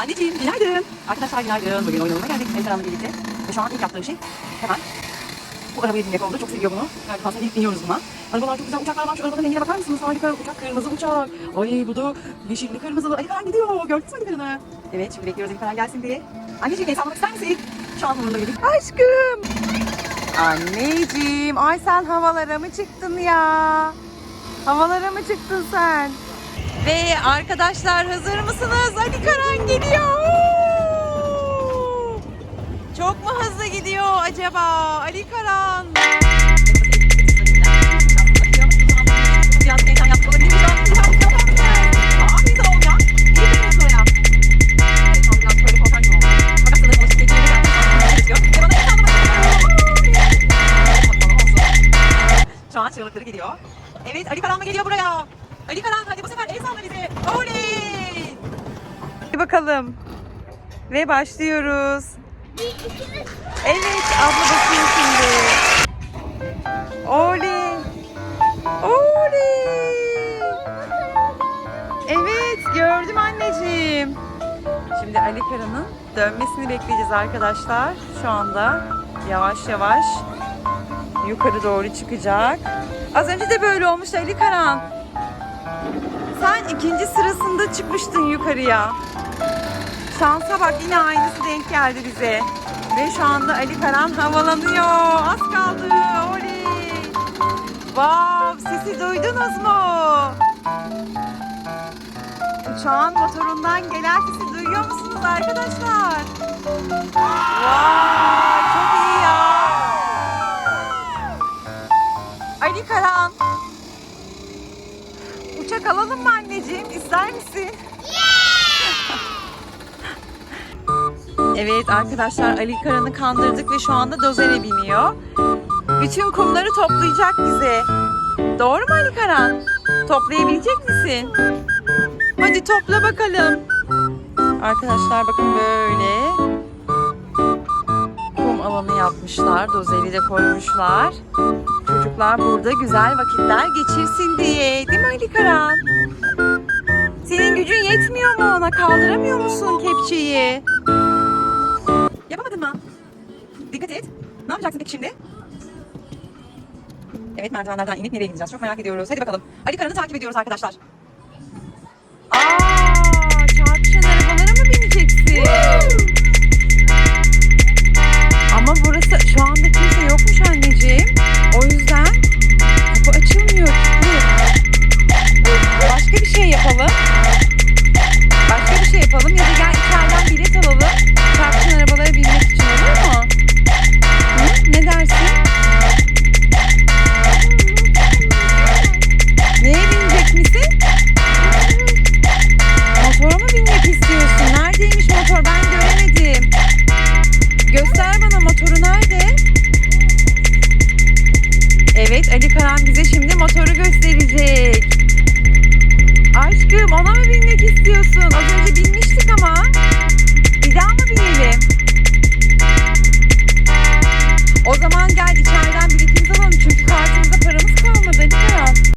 Anneciğim günaydın. Arkadaşlar günaydın. Bugün oynamaya geldik. Enteran'la birlikte. Ve şu an ilk yaptığım şey hemen bu arabayı binmek oldu. Çok seviyor bunu. Yani aslında ilk biniyoruz buna. Arabalar çok güzel uçaklar var. Şu arabanın rengine bakar mısınız? Harika uçak. Kırmızı uçak. Ay bu da yeşilli kırmızılı. Ali Karan gidiyor. Gördünüz mü Ali? Evet şimdi bekliyoruz Ali Karan gelsin diye. Anneciğim el sallamak ister misin? Şu an umurunda değil. Aşkım. Anneciğim, ay sen havalara mı çıktın ya? Havalara mı çıktın sen? Ve arkadaşlar hazır mısınız? Ali Karan geliyor. Çok mu hızlı gidiyor acaba Ali Karan? Şu an çığlıkları geliyor. Evet Ali Karan mı geliyor buraya? Ali Karan hadi bu sefer el salla bize. Oley! Hadi bakalım. Ve başlıyoruz. Evet, abla basıyor şimdi. Oley. Oley. Evet, gördüm anneciğim. Şimdi Ali Kara'nın dönmesini bekleyeceğiz arkadaşlar. Şu anda yavaş yavaş yukarı doğru çıkacak. Az önce de böyle olmuştu Ali Karan. Sen ikinci sırasında çıkmıştın yukarıya. Şansa bak yine aynısı denk geldi bize. Ve şu anda Ali Karan havalanıyor. Az kaldı. Oley. Wow, sesi duydunuz mu? Uçağın motorundan gelen sesi duyuyor musunuz arkadaşlar? Wow, çok iyi ya. Ali Karan. Uçak alalım mı anneciğim? İster misin? Evet arkadaşlar Ali Karan'ı kandırdık ve şu anda dozere biniyor. Bütün kumları toplayacak bize. Doğru mu Ali Karan? Toplayabilecek misin? Hadi topla bakalım. Arkadaşlar bakın böyle kum alanı yapmışlar. Dozeri de koymuşlar. Çocuklar burada güzel vakitler geçirsin diye. Değil mi Ali Karan? Senin gücün yetmiyor mu ona? Kaldıramıyor musun kepçeyi? Yapamadın mı? Dikkat et. Ne yapacaksın peki şimdi? Evet merdivenlerden inip nereye gideceğiz? Çok merak ediyoruz. Hadi bakalım. Ali Karan'ı takip ediyoruz arkadaşlar. Ali Karan bize şimdi motoru gösterecek. Aşkım ona mı binmek istiyorsun? Az önce binmiştin